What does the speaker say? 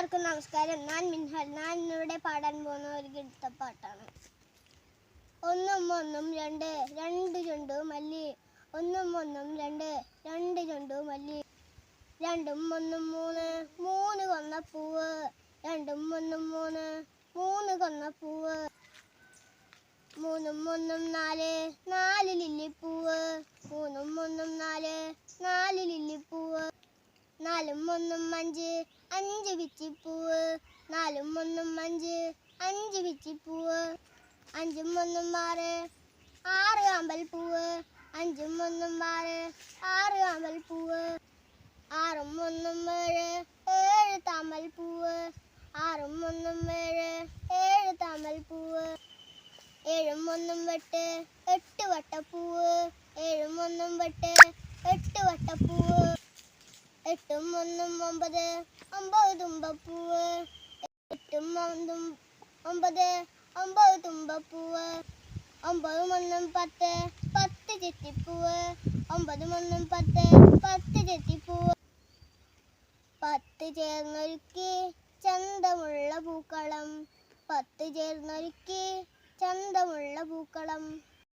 എല്ലാവർക്കും നമസ്കാരം. ഞാൻ മിൻഹൽ ഞാൻ ഇന്നിവിടെ പാടാൻ പോകുന്ന ഒരു ഗീതപ്പാട്ടാണ് ഒന്നും ഒന്നും രണ്ട് രണ്ട് ചുണ്ടു മല്ലി ഒന്നും ഒന്നും രണ്ട് രണ്ട് ചുണ്ടു മല്ലി രണ്ടും ഒന്നും മൂന്ന് മൂന്ന് കൊന്ന പൂവ്. രണ്ടും ഒന്നും മൂന്ന് മൂന്ന് കൊന്ന പൂവ്. മൂന്നും ഒന്നും നാല് നാല് ലില്ലിപ്പൂവ് മൂന്നും ഒന്നും നാല് നാല് ലില്ലിപ്പൂവ് നാലും ഒന്നും അഞ്ച് അഞ്ച് പിച്ചിപ്പൂവ് നാലും ഒന്നും അഞ്ച് അഞ്ച് പിച്ചിപ്പൂവ് അഞ്ചും ഒന്നും ആറ് ആറ് അമ്പൽപ്പൂവ് അഞ്ചും ഒന്നും ആറ് ആറ് അമ്പൽപ്പൂവ് ആറും ഒന്നും ഏഴ് ഏഴ് താമൽപ്പൂവ് ആറും ഒന്നും ഏഴ് ഏഴ് താമൽപ്പൂവ് ഏഴും ഒന്നും വെട്ട് എട്ട് വട്ടപ്പൂവ് ഏഴും ഒന്നും വെട്ട് എട്ട് വട്ടപ്പൂവ് എട്ടും ഒന്നും ഒമ്പത് ഒമ്പത് എട്ടും ഒന്നും ഒമ്പത് ഒമ്പത് ഒമ്പതും ഒന്നും പത്ത് പത്ത് ചെത്തിപ്പൂവ്. ഒമ്പതും ഒന്നും പത്ത് പത്ത് ചെത്തിപ്പൂവ്. പത്ത് ചേർന്നൊരുക്കി ചന്തമുള്ള പൂക്കളം. പത്ത് ചേർന്നൊരുക്കി ചന്തമുള്ള പൂക്കളം.